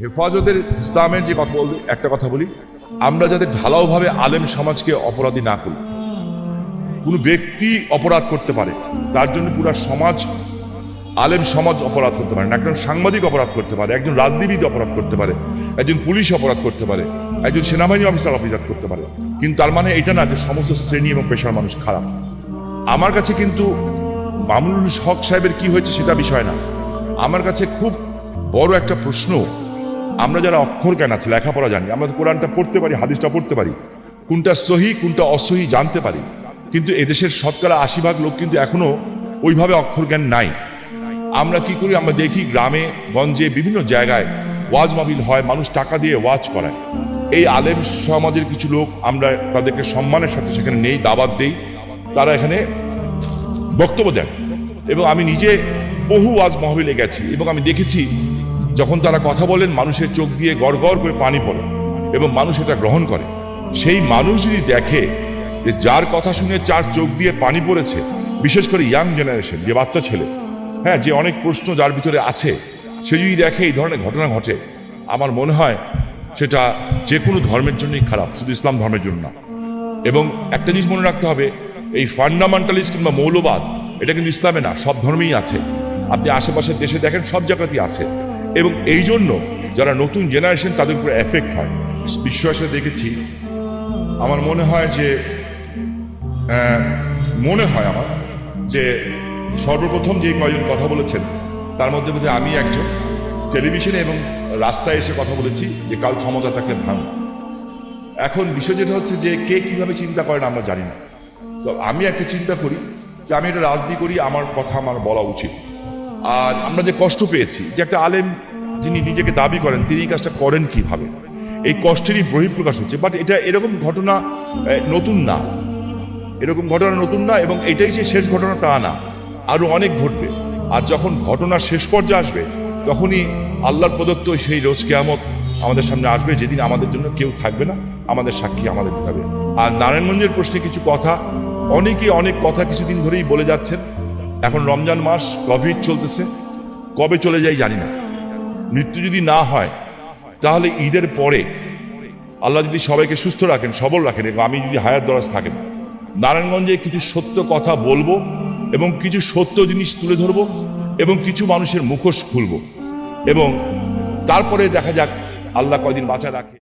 হেফাজতের ইসলামের যে কথা বলবে, একটা কথা বলি। আমরা যাতে ঢালাওভাবে আলেম সমাজকে অপরাধী না করি, কোনো ব্যক্তি অপরাধ করতে পারে, তার জন্য পুরো সমাজ, আলেম সমাজ অপরাধ করতে পারে না। একজন সাংবাদিক অপরাধ করতে পারে, একজন রাজনীতিবিদ অপরাধ করতে পারে, একজন পুলিশ অপরাধ করতে পারে, একজন সেনাবাহিনী অফিসার অপরাধ করতে পারে। কিন্তু তার মানে এটা না যে সমস্ত শ্রেণি এবং পেশার মানুষ খারাপ। আমার কাছে কিন্তু মামুনুল হক সাহেবের কি হয়েছে সেটা বিষয় না। আমার কাছে খুব বড় একটা প্রশ্ন আমরা যারা অক্ষর জ্ঞান আছে, লেখাপড়া জানি, আমরা কোরআনটা পড়তে পারি, হাদিসটা পড়তে পারি। কোনটা সহি, কোনটা অসহি জানতে পারি। কিন্তু এদেশের শতকরা আশি ভাগ লোক কিন্তু এখনও ওইভাবে অক্ষর জ্ঞান নাই। আমরা কি করি? আমরা দেখি গ্রামে, গঞ্জে, বিভিন্ন জায়গায় ওয়াজ মাহবিল হয়, মানুষ টাকা দিয়ে ওয়াজ করায়। এই আলেম সমাজের কিছু লোক আমরা তাদেরকে সম্মানের সাথে সেখানে নেই দাবাত দেই। তারা এখানে বক্তব্য দেন। এবং আমি নিজে বহু ওয়াজ মহবিলে গেছি এবং আমি দেখেছি যখন তারা কথা বলেন, মানুষের চোখ দিয়ে গড় করে পানি পড়ে এবং মানুষ এটা গ্রহণ করে। সেই মানুষ যদি দেখে যে যার কথা শুনে চার চোখ দিয়ে পানি পড়েছে, বিশেষ করে ইয়াং জেনারেশন যে বাচ্চা ছেলে হ্যাঁ যে অনেক প্রশ্ন যার ভিতরে আছে, সে যদি দেখে এই ধরনের ঘটনা ঘটে, আমার মনে হয় সেটা যে কোনো ধর্মের জন্যই খারাপ, শুধু ইসলাম ধর্মের জন্য না। এবং একটা জিনিস মনে রাখতে হবে, এই ফান্ডামেন্টালিস্ট কিংবা মৌলবাদ, এটা কিন্তু ইসলামে না, সব ধর্মেই আছে। আপনি আশেপাশের দেশে দেখেন, সব জায়গাতেই আছে। এবং এই জন্য যারা নতুন জেনারেশন তাদের উপরে এফেক্ট হয়। বিশ্বাসে দেখেছি, আমার মনে হয় যে মনে হয় আমার যে সর্বপ্রথম যে কয়জন কথা বলেছেন, তার মধ্যে মধ্যে আমি একজন। টেলিভিশনে এবং রাস্তায় এসে কথা বলেছি যে, কাল ক্ষমতা থাকলে ভাঙ। এখন বিষয় যেটা হচ্ছে যে, কে কীভাবে চিন্তা করেন আমরা জানি না। তো আমি একটা চিন্তা করি যে, আমি একটা রাজনীতি করি, আমার কথা আমার বলা উচিত। আর আমরা যে কষ্ট পেয়েছি, যে একটা আলেম যিনি নিজেকে দাবি করেন, তিনি এই কাজটা করেন কীভাবে? এই কষ্টেরই বহিঃপ্রকাশ হচ্ছে। বাট এটা এরকম ঘটনা নতুন না। এরকম ঘটনা নতুন না এবং এটাই যে শেষ ঘটনা তা না। আরও অনেক ঘটবে। আর যখন ঘটনার শেষ পর্যায়ে আসবে, তখনই আল্লাহর প্রদত্ত সেই রোজ কেয়ামত আমাদের সামনে আসবে, যেদিন আমাদের জন্য কেউ থাকবে না, আমাদের সাক্ষী আমাদের হবে। আর নারায়ণগঞ্জের প্রশ্নে কিছু কথা অনেকে অনেক কথা কিছুদিন ধরেই বলে যাচ্ছেন। এখন রমজান মাস কোভিড চলতেছে। কবে চলে যায় জানি না। মৃত্যু যদি না হয়, তাহলে ঈদের পরে আল্লাহ যদি সবাইকে সুস্থ রাখেন, সবল রাখেন, এবং আমি যদি হায়াত দরাজ থাকেন, নারায়ণগঞ্জে কিছু সত্য কথা বলব, এবং কিছু সত্য জিনিস তুলে ধরবো, এবং কিছু মানুষের মুখোশ খুলবো, এবং তারপরে দেখা যাক আল্লাহ কয়দিন বাঁচা রাখে।